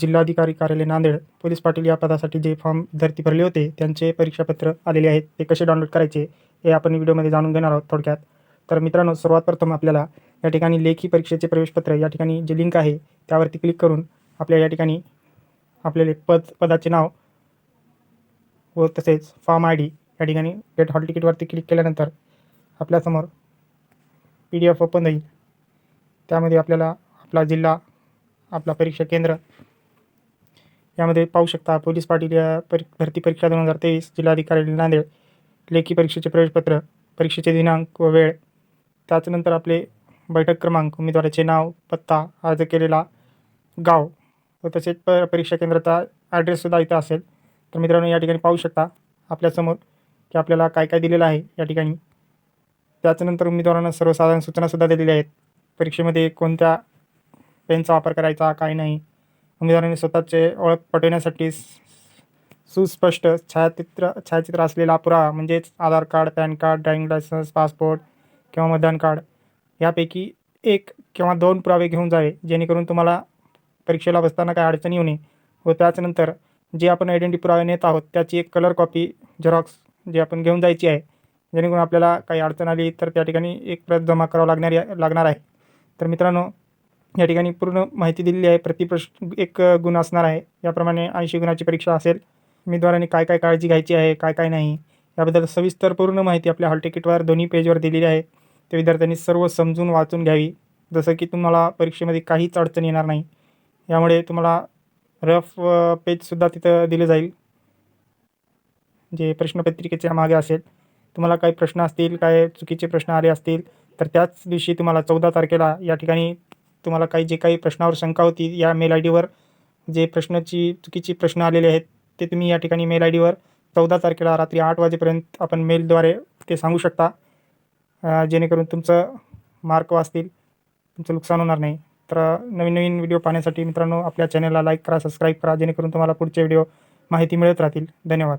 जिल्हाधिकारी कार्यालय नांदेड पोलीस पाटील या पदासाठी जे फॉर्म विद्यार्थी भरले होते त्यांचे परीक्षापत्र आलेले आहेत. ते कसे डाउनलोड करायचे हे आपण व्हिडिओमध्ये जाणून घेणार आहोत थोडक्यात. तर मित्रांनो सर्वात प्रथम आपल्याला या ठिकाणी लेखी परीक्षेचे प्रवेशपत्र या ठिकाणी जे लिंक आहे त्यावरती क्लिक करून आपल्या या ठिकाणी आपल्याला पद पदाचे नाव व तसेच फॉर्म आय डी या ठिकाणी गेट हॉल तिकीटवरती क्लिक केल्यानंतर आपल्यासमोर पी डी एफ ओपन होईल. त्यामध्ये आपल्याला आपला जिल्हा आपला परीक्षा केंद्र यामध्ये पाहू शकता पोलीस पाटील या परी भरती परीक्षा दोन हजार तेवीस जिल्हाधिकारी नांदेड लेखी परीक्षेचे प्रवेशपत्र परीक्षेचे दिनांक व वेळ. त्याचनंतर आपले बैठक क्रमांक उमेदवाराचे नाव पत्ता अर्ज केलेला गाव व तसेच प परीक्षा केंद्राचा ॲड्रेससुद्धा इथं असेल. तर मित्रांनो या ठिकाणी पाहू शकता आपल्यासमोर की आपल्याला काय काय दिलेलं आहे या ठिकाणी. त्याच्यानंतर उमेदवारांना सर्वसाधारण सूचनासुद्धा दिलेल्या आहेत. परीक्षेमध्ये कोणत्या पेनचा वापर करायचा काय नाही. उमेदवारांनी स्वतःचे ओळख पटवण्यासाठी सुस्पष्ट छायाचित्र छायाचित्र असलेला पुरावा म्हणजेच Aadhaar card PAN card driving licence passport किंवा मतदान कार्ड यापैकी एक किंवा दोन पुरावे घेऊन जावे जेणेकरून तुम्हाला परीक्षेला बसताना काही अडचणी येऊ नये व त्याच्यानंतर जे आपण आयडेंटी पुरावे नेत आहोत त्याची एक कलर कॉपी झेरॉक्स जे आपण घेऊन जायची आहे जेणेकरून आपल्याला काही अडचण आली तर त्या ठिकाणी एक प्रत जमा करावं लागणार लागणार आहे. तर मित्रांनो या ठिकाणी पूर्ण माहिती दिलेली आहे. प्रति प्रश्न एक गुण असणार आहे. याप्रमाणे ऐंशी गुणाची परीक्षा असेल. उमेदवारांनी काय काय काळजी घ्यायची आहे काय काय नाही याबद्दल सविस्तर पूर्ण माहिती आपल्या हॉल तिकीटवर दोन्ही पेजवर दिलेली आहे. ते विद्यार्थ्यांनी सर्व समजून वाचून घ्यावी. जसं की तुम्हाला परीक्षेमध्ये काहीच अडचण येणार नाही. यामुळे तुम्हाला रफ पेजसुद्धा तिथं दिलं जाईल. जे प्रश्नपत्रिकेच्या मागे असेल. तुम्हाला काही प्रश्न असतील काय चुकीचे प्रश्न आले असतील तर त्याच दिवशी तुम्हाला चौदा तारखेला या ठिकाणी तुम्हाला काही जे काही प्रश्नावर शंका होती या मेल आय डीवर जे प्रश्नाची चुकीची प्रश्न आलेले आहेत ते तुम्ही या ठिकाणी मेल आय डीवर चौदा तारखेला रात्री आठ वाजेपर्यंत आपण मेलद्वारे ते सांगू शकता. जेणेकरून तुमचं मार्क वाचतील तुमचं नुकसान होणार नाही. तर नवीन नवीन व्हिडिओ पाहण्यासाठी मित्रांनो आपल्या चॅनलला लाईक करा सबस्क्राईब करा जेणेकरून तुम्हाला पुढचे व्हिडिओ माहिती मिळत राहतील. धन्यवाद.